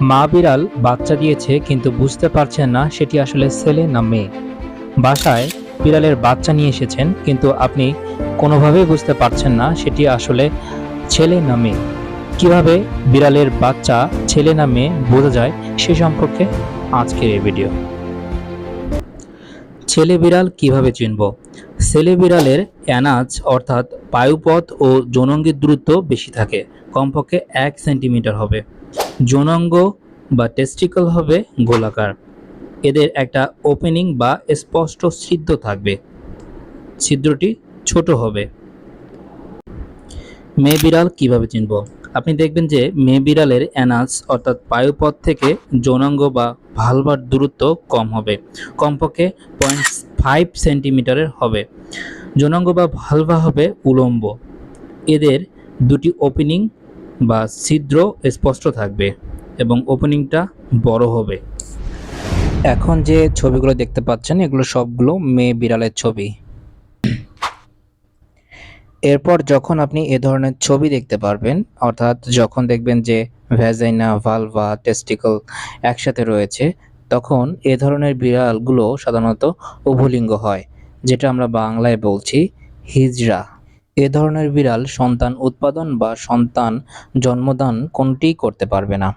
মা বিড়াল বাচ্চা দিয়েছে কিন্তু বুঝতে পারছেন না সেটি আসলে ছেলে না মেয়ে। বাসায় বিড়ালের বাচ্চা নিয়ে এসেছেন কিন্তু আপনি কোনোভাবেই বুঝতে পারছেন না সেটি আসলে ছেলে না মেয়ে। কীভাবে বিড়ালের বাচ্চা ছেলে না মেয়ে বোঝা যায় সে সম্পর্কে আজকের এই ভিডিও। ছেলে বিড়াল কীভাবে চিনব? ছেলে বিড়ালের অ্যানাজ অর্থাৎ পায়ুপথ ও যৌনাঙ্গের দূরত্ব বেশি থাকে। কমপক্ষে এক সেন্টিমিটার হবে। যৌনাঙ্গ বা টেস্টিকল হবে গোলাকার। এদের একটা ওপেনিং বা স্পষ্ট ছিদ্র থাকবে। ছিদ্রটি ছোট হবে। মেয়ে বিড়াল কীভাবে চিনব? আপনি দেখবেন যে মেয়ে বিড়ালের অ্যানাস অর্থাৎ পায়ুপথ থেকে যৌনাঙ্গ বা ভালভার দূরত্ব কম হবে। কমপক্ষে পয়েন্ট ফাইভ সেন্টিমিটারের হবে। যৌনাঙ্গ বা ভালভা হবে উলম্ব। এদের দুটি ওপেনিং বা ছিদ্র স্পষ্ট থাকবে এবং ওপেনিংটা বড় হবে। এখন যে ছবিগুলো দেখতে পাচ্ছেন, এগুলো সবগুলো মেয়ে বিড়ালের ছবি। এরপর যখন আপনি এ ধরনের ছবি দেখতে পারবেন, অর্থাৎ যখন দেখবেন যে ভ্যাজাইনা ভালভা টেস্টিকল একসাথে রয়েছে, তখন এ ধরনের বিড়ালগুলো সাধারণত উভলিঙ্গ হয়, যেটা আমরা বাংলায় বলছি হিজড়া। এ ধরনের বিড়াল সন্তান উৎপাদন বা সন্তান জন্মদান কোনটিই করতে পারবে না?